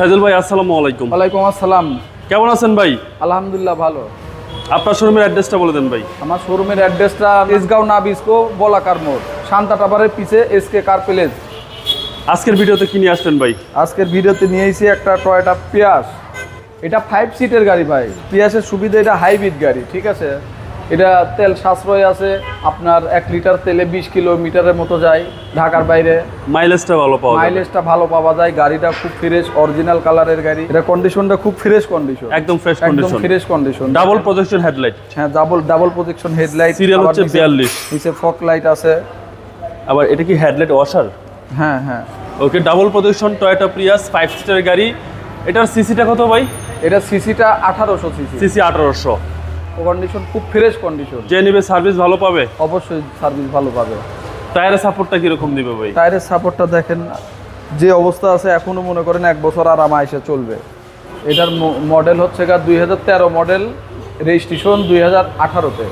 সাইদুল ভাই আসসালামু আলাইকুম। ওয়ালাইকুম আসসালাম। কেমন আছেন ভাই? আলহামদুলিল্লাহ ভালো। আপনার শোরুমের অ্যাড্রেসটা বলে দেন ভাই। আমার শোরুমের অ্যাড্রেসটা ইসগাঁও নাবিস্কো বলাকার মোড় শান্তা টাবারের পিছে এসকে কার প্যালেস আজকের ভিডিওতে কি নিয়ে আসলেন ভাই? আজকের ভিডিওতে নিয়ে এসেছি একটা টয়টা পিয়াস। এটা ফাইভ সিটের গাড়ি ভাই। পিয়াসের সুবিধা এটা হাইব্রিড গাড়ি ঠিক আছে? এটা তেল সাশ্রয় আছে আপনার এক লিটার তেলে বিশ কিলোমিটারের মতো যায় ঢাকার বাইরে। মাইলেজটা ভালো পাওয়া মাইলেজটা ভালো পাওয়া যায় গাড়িটা খুব ফ্রেশ অরিজিনাল কালারের গাড়ি। এটা কন্ডিশনটা খুব ফ্রেশ কন্ডিশন একদম ফ্রেশ একদম condition fresh condition double projection headlight হ্যাঁ double double projection headlight serial হচ্ছে বিয়াল্লিশ। নিচে ফক লাইট আছে। আবার এটা কি হেডলাইট ওয়াশার হ্যাঁ হ্যাঁ। Okay double projection Toyota Prius five seater গাড়ি। এটার সিসিটা কত ভাই? এটা সিসিটা আঠারোশো সিসি সিসি আঠারোশো। কন্ডিশন খুব ফ্রেশ কন্ডিশন যে নিবে সার্ভিস ভালো পাবে? অবশ্যই সার্ভিস ভালো পাবে। টায়ারের সাপোর্টটা কীরকম দিবে ভাই? টায়ারের সাপোর্টটা দেখেন যে অবস্থা আছে এখনও মনে করেন এক বছর আরাম এসে চলবে। এটার মডেল হচ্ছে গা দুই হাজার তেরো মডেল রেজিস্ট্রেশন দুই হাজার আঠারোতে।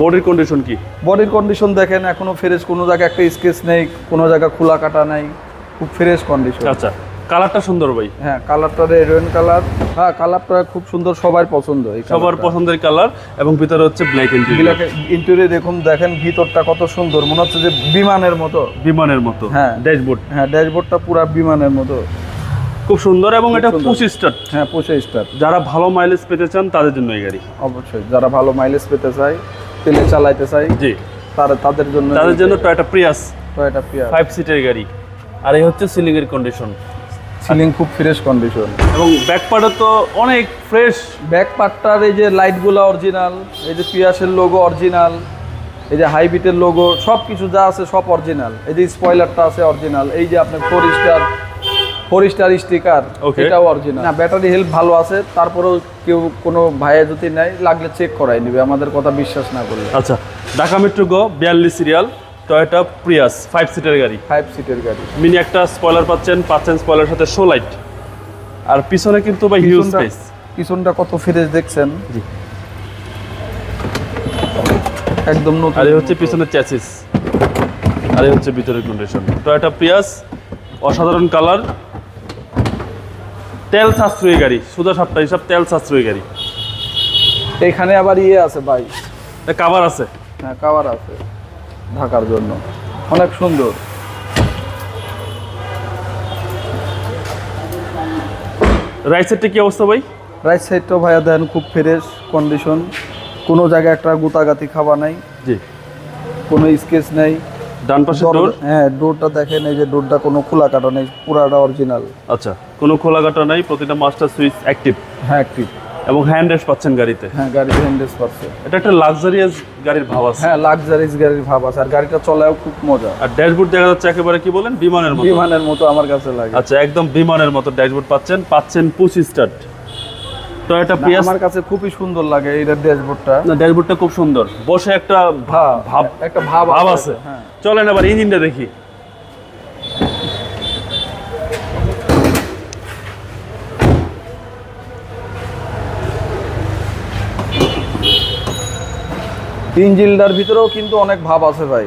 বডির কন্ডিশন কি? বডির কন্ডিশন দেখেন এখনও ফ্রেশ কোনো জায়গায় একটা স্কেচ নেই কোনো জায়গা খোলা কাটা নেই খুব ফ্রেশ কন্ডিশন আচ্ছা। কালারটা সুন্দর ভাই। হ্যাঁ কালারটা রেড কালার। হ্যাঁ কালারটা খুব সুন্দর সবার পছন্দ এই সবার পছন্দের কালার এবং ভিতরে হচ্ছে ব্ল্যাক ইন্টেরিয়র বিলাকে ইন্টেরিয়র দেখুন দেখেন ভিতরটা কত সুন্দর। মনে হচ্ছে যে বিমানের মতো। বিমানের মতো হ্যাঁ। ড্যাশবোর্ড হ্যাঁ ড্যাশবোর্ডটা পুরো বিমানের মতো। খুব সুন্দর এবং এটা সুন্দর। পঁচিশ স্টার হ্যাঁ পঁচিশ স্টার যারা ভালো মাইলেজ পেতে চান তাদের জন্য এই গাড়ি। অবশ্যই যারা ভালো মাইলেজ পেতে চায় তেলে চালাইতে চায় জি। তারা তাদের জন্য তাদের জন্য Toyota Prius Toyota Prius five সিটের গাড়ি। আর এই হচ্ছে সিলিং এর কন্ডিশন সিলিং খুব ফ্রেশ কন্ডিশন এবং ব্যাক পার্টও তো অনেক ফ্রেশ ব্যাক পার্টটার এই যে লাইটগুলো অরিজিনাল এই যে পিয়াসের লোগো অরিজিনাল এই যে হাইবিটের লোগো সব কিছু যা আছে সব অরিজিনাল এই যে স্পয়লারটা আছে অরিজিনাল এই যে আপনার four star four star sticker. এটাও অরিজিনাল না ব্যাটারি হেলথ ভালো আছে তারপরেও কেউ কোনো ভাইয়া যদি নেয় লাগলে চেক করাই নেবে আমাদের কথা বিশ্বাস না করলে। আচ্ছা ঢাকা মেট্রো গো বিয়াল্লিশ সিরিয়াল টয়োটা প্রিয়াস ফাইভ সিটের গাড়ি। ফাইভ সিটের গাড়ি। মিনি একটা স্পয়লার পাচ্ছেন পাচ্ছেন স্পয়লার সাথে শো লাইট আর পিছনে কিন্তু ভাই হিউজ স্পেস পিছনটা কত ফ্রেশ দেখছেন? জি। একদম নতুন। আর হচ্ছে পিছনের চ্যাসিস আর হচ্ছে ভিতরের কন্ডিশন টয়োটা প্রিয়াস অসাধারণ কালার তেল সাশ্রয়ী গাড়ি সুদা সাতটা হিসাব তেল সাশ্রয়ী গাড়ি। এখানে আবার ইয়ে আছে ভাই। কাভার আছে। হ্যাঁ কাভার আছে। ঢাকার জন্য। অনেক সুন্দর। রাইট সাইডটা কি অবস্থা ভাই? রাইট সাইডটাও ভাইয়া দেন খুব ফ্রেশ কন্ডিশন কোনো জায়গায় একটা গুতাগাতি খাওয়া নাই। জি। কোনো স্কেচ নেই। ডান পাশে ডোর হ্যাঁ ডোরটা দেখেন এই যে ডোরটা কোনো খোলা কাটা নেই পুরাটা অরিজিনাল আচ্ছা কোনো খোলা কাটা নাই প্রতিটা মাস্টার সুইচ অ্যাক্টিভ হ্যাঁ একটি এবং হ্যান্ড রেস্ট পাচ্ছেন গাড়িতে। হ্যাঁ গাড়ির হ্যান্ডেস পাচ্ছে। এটা একটা লাক্সারিয়াস গাড়ির ভাব আছে। হ্যাঁ লাক্সারিজ গাড়ির ভাব আছে। আর গাড়িটা চলাও খুব মজা। আর ড্যাশবোর্ড দেখা যাচ্ছে একেবারে কি বলেন? বিমানের মতো। বিমানের মতো আমার কাছে লাগে। আচ্ছা একদম বিমানের মতো ড্যাশবোর্ড পাচ্ছেন। পাচ্ছেন পঁচিশ স্টার্ট। টয়োটা না, পিয়াস আমার কাছে খুবই সুন্দর লাগে এইটার ড্যাশবোর্ডটা না ড্যাশবোর্ডটা খুব সুন্দর। বসে একটা ভাব ভাব একটা ভাব ভাব আছে। হ্যাঁ। চলেন আবার ইঞ্জিনটা দেখি। ইঞ্জিলটার ভিতরেও কিন্তু অনেক ভাব আছে ভাই।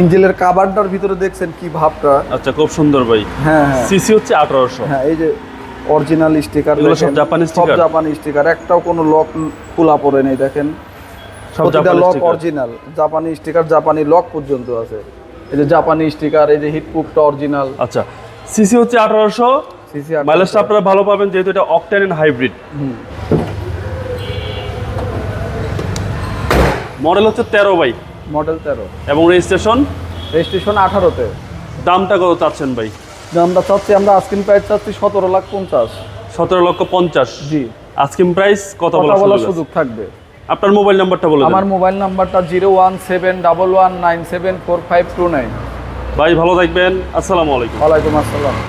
ইঞ্জিলের কাভারটার ভিতরে দেখছেন কি ভাবটা? আচ্ছা খুব সুন্দর ভাই। হ্যাঁ হ্যাঁ। সিসি হচ্ছে আঠারোশো। হ্যাঁ এই যে অরিজিনাল স্টিকার এগুলো সব জাপানি সব জাপানি স্টিকার একটাও কোনো লক খোলা পড়ে নেই দেখেন। সব জাপানি লক অরিজিনাল জাপানি স্টিকার জাপানি লক পর্যন্ত আছে। এই যে জাপানি স্টিকার এই যে হিটপ্রুফটা অরিজিনাল আচ্ছা সিসি হচ্ছে আঠারোশো। সিসি মাইলেজটা আপনারা ভালো পাবেন যেহেতু এটা অকটেন হাইব্রিড মডেল হচ্ছে তেরো বাই মডেল তেরো। এবং রেজিস্ট্রেশন? রেজিস্ট্রেশন আঠারোতে। দামটা কত চাচ্ছেন ভাই? আমরা চাচ্ছি আমরা আস্কিন প্রাইস চাচ্ছি সতেরো লাখ পঞ্চাশ। সতেরো লক্ষ পঞ্চাশ। জি। আজকিম প্রাইস কত কথা বলার সুযোগ থাকবে। আপনার মোবাইল নাম্বারটা বলুন আমার মোবাইল নাম্বারটা zero one seven double one nine seven four five two nine. ভাই ভালো থাকবেন। আসসালামু আলাইকুম। ওয়ালাইকুম আসসালাম।